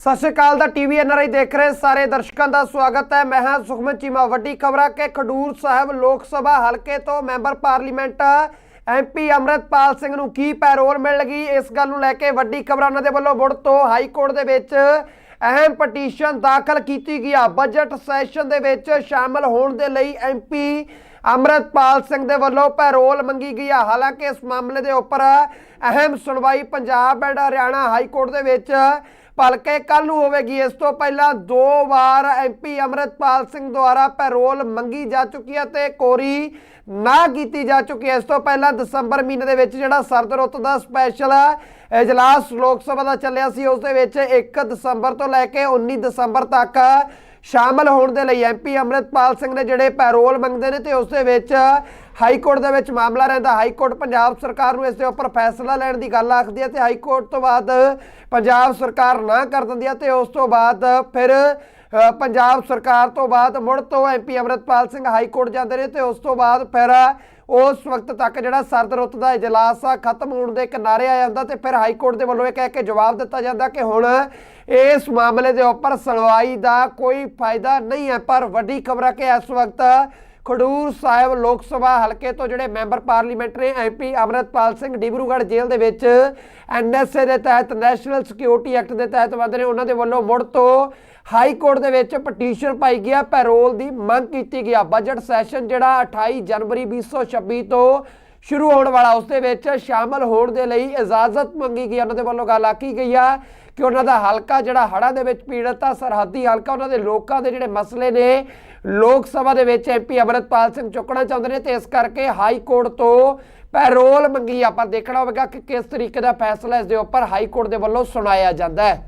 ਸਤਿ ਸ਼੍ਰੀ ਅਕਾਲ ਦਾ TV NRI ਦੇਖ ਰਹੇ ਸਾਰੇ ਦਰਸ਼ਕਾਂ ਦਾ ਸਵਾਗਤ ਹੈ। ਮੈਂ ਹਾਂ ਸੁਖਮਨ ਚੀਮਾ। ਵੱਡੀ ਖਬਰਾਂ ਕਿ ਖਡੂਰ ਸਾਹਿਬ ਲੋਕ ਸਭਾ ਹਲਕੇ ਤੋਂ member parliament MP Amritpal Singh ਨੂੰ ਕੀ ਪੈਰੋਲ ਮਿਲਣਗੀ ਇਸ ਗੱਲ ਨੂੰ ਲੈ ਕੇ ਵੱਡੀ ਖਬਰਾਂ ਉਹਨਾਂ ਦੇ ਵੱਲੋਂ ਮੁੜ ਤੋਂ ਹਾਈ ਕੋਰਟ ਦੇ ਵਿੱਚ ਅਹਿਮ ਪਟੀਸ਼ਨ ਦਾਖਲ ਕੀਤੀ ਗਈ ਆ। ਬਜਟ ਸੈਸ਼ਨ ਦੇ ਵਿੱਚ ਸ਼ਾਮਲ ਹੋਣ ਦੇ ਲਈ ਐਮਪੀ ਅਮਰਤਪਾਲ ਸਿੰਘ ਦੇ ਵੱਲੋਂ ਪੈਰੋਲ ਮੰਗੀ ਗਈ ਆ। ਹਾਲਾਂਕਿ ਇਸ ਮਾਮਲੇ ਦੇ ਉੱਪਰ ਅਹਿਮ ਸੁਣਵਾਈ Punjab and Haryana high court ਦੇ ਵਿੱਚ ਭਲਕੇ ਕੱਲ ਨੂੰ ਹੋਵੇਗੀ। ਇਸ ਤੋਂ ਪਹਿਲਾਂ ਦੋ ਵਾਰ ਐਮਪੀ ਅਮਰਤਪਾਲ ਸਿੰਘ ਦੁਆਰਾ ਪੈਰੋਲ ਮੰਗੀ ਜਾ ਚੁੱਕੀ ਹੈ ਤੇ ਕੋਰੀ ਨਾ ਕੀਤੀ ਜਾ ਚੁੱਕੀ ਹੈ। ਇਸ ਤੋਂ ਪਹਿਲਾਂ ਦਸੰਬਰ ਮਹੀਨੇ ਦੇ ਵਿੱਚ ਜਿਹੜਾ ਸਰਦ ਰੁੱਤ ਦਾ ਸਪੈਸ਼ਲ ਇਜਲਾਸ ਲੋਕ ਸਭਾ ਦਾ ਚੱਲਿਆ ਸੀ, ਉਸ ਦੇ ਵਿੱਚ 1 ਦਸੰਬਰ ਤੋਂ ਲੈ ਕੇ 19 ਦਸੰਬਰ ਤੱਕ ਸ਼ਾਮਲ ਹੋਣ ਦੇ ਲਈ ਐਮਪੀ ਅਮਰਿਤਪਾਲ ਸਿੰਘ ਨੇ ਜਿਹੜੇ ਪੈਰੋਲ ਮੰਗਦੇ ਨੇ ਤੇ ਉਸ ਦੇ ਵਿੱਚ ਹਾਈ ਕੋਰਟ ਦੇ ਵਿੱਚ ਮਾਮਲਾ ਰਹਿੰਦਾ। ਹਾਈ ਕੋਰਟ ਪੰਜਾਬ ਸਰਕਾਰ ਨੂੰ ਇਸ ਦੇ ਉੱਪਰ ਫੈਸਲਾ ਲੈਣ ਦੀ ਗੱਲ ਆਖਦੀ ਹੈ ਤੇ ਹਾਈ ਕੋਰਟ ਤੋਂ ਬਾਅਦ ਪੰਜਾਬ ਸਰਕਾਰ ਨਾ ਕਰ ਦਿੰਦੀ ਹੈ ਤੇ ਉਸ ਤੋਂ ਬਾਅਦ ਫਿਰ ਪੰਜਾਬ ਸਰਕਾਰ ਤੋਂ ਬਾਅਦ ਮੁੜ ਤੋਂ MP Amritpal Singh high court ਜਾਂਦੇ ਨੇ ਤੇ ਉਸ ਤੋਂ ਬਾਅਦ ਫਿਰ ਉਸ ਵਕਤ ਤੱਕ ਜਿਹੜਾ ਸਰਦ ਰੁੱਤ ਦਾ ਇਜਲਾਸ ਆ ਖਤਮ ਹੋਣ ਦੇ ਕਿਨਾਰੇ ਆ ਜਾਂਦਾ ਤੇ ਫਿਰ ਹਾਈ ਕੋਰਟ ਦੇ ਵੱਲੋਂ ਇਹ ਕਹਿ ਕੇ ਜਵਾਬ ਦਿੱਤਾ ਜਾਂਦਾ ਕਿ ਹੁਣ ਇਸ ਮਾਮਲੇ ਦੇ ਉੱਪਰ ਸੁਣਵਾਈ ਦਾ ਕੋਈ ਫਾਇਦਾ ਨਹੀਂ ਹੈ। ਪਰ ਵੱਡੀ ਖਬਰ ਹੈ ਕਿ ਇਸ ਵਕਤ ਖਡੂਰ ਸਾਹਿਬ ਲੋਕ ਸਭਾ ਹਲਕੇ ਤੋਂ ਜਿਹੜੇ ਮੈਂਬਰ ਪਾਰਲੀਮੈਂਟ ਨੇ ਐਮਪੀ ਅਮਰਤਪਾਲ ਸਿੰਘ ਡਿਬਰੂਗੜ੍ਹ ਜੇਲ੍ਹ ਦੇ ਵਿੱਚ ਐਨਐਸਏ ਦੇ ਤਹਿਤ ਨੈਸ਼ਨਲ ਸਿਕਿਉਰਿਟੀ ਐਕਟ ਦੇ ਤਹਿਤ ਬੰਦ ਨੇ ਉਹਨਾਂ ਦੇ ਵੱਲੋਂ ਮੁੜ ਤੋਂ ਹਾਈ ਕੋਰਟ ਦੇ ਵਿੱਚ ਪਟੀਸ਼ਨ ਪਾਈ ਗਿਆ ਪੈਰੋਲ ਦੀ ਮੰਗ ਕੀਤੀ ਗਿਆ ਬਜਟ ਸੈਸ਼ਨ ਜਿਹੜਾ 28 ਜਨਵਰੀ 2026 ਤੋਂ ਸ਼ੁਰੂ ਹੋਣ ਵਾਲਾ ਉਸ ਦੇ ਵਿੱਚ ਸ਼ਾਮਲ ਹੋਣ ਦੇ ਲਈ ਇਜਾਜ਼ਤ ਮੰਗੀ ਗਈ। ਉਹਨਾਂ ਦੇ ਵੱਲੋਂ ਗੱਲ ਆਖੀ ਗਈ ਆ ਕਿ ਉਹਨਾਂ ਦਾ ਹਲਕਾ ਜਿਹੜਾ ਹੜ੍ਹਾਂ ਦੇ ਵਿੱਚ ਪੀੜਤ ਆ, ਸਰਹੱਦੀ ਹਲਕਾ, ਉਹਨਾਂ ਦੇ ਲੋਕਾਂ ਦੇ ਜਿਹੜੇ ਮਸਲੇ ਨੇ, ਲੋਕ ਸਭਾ ਦੇ ਵਿੱਚ ਐਮਪੀ ਅਮਰਤਪਾਲ ਸਿੰਘ ਚੁੱਕਣਾ ਚਾਹੁੰਦੇ ਨੇ ਤੇ ਇਸ ਕਰਕੇ ਹਾਈ ਕੋਰਟ ਤੋਂ ਪੈਰੋਲ ਮੰਗੀ। ਆ ਪਰ ਦੇਖਣਾ ਹੋਵੇਗਾ ਕਿ ਕਿਸ ਤਰੀਕੇ ਦਾ ਫੈਸਲਾ ਇਸ ਦੇ ਉੱਪਰ ਹਾਈ ਕੋਰਟ ਦੇ ਵੱਲੋਂ ਸੁਣਾਇਆ ਜਾਂਦਾ ਹੈ।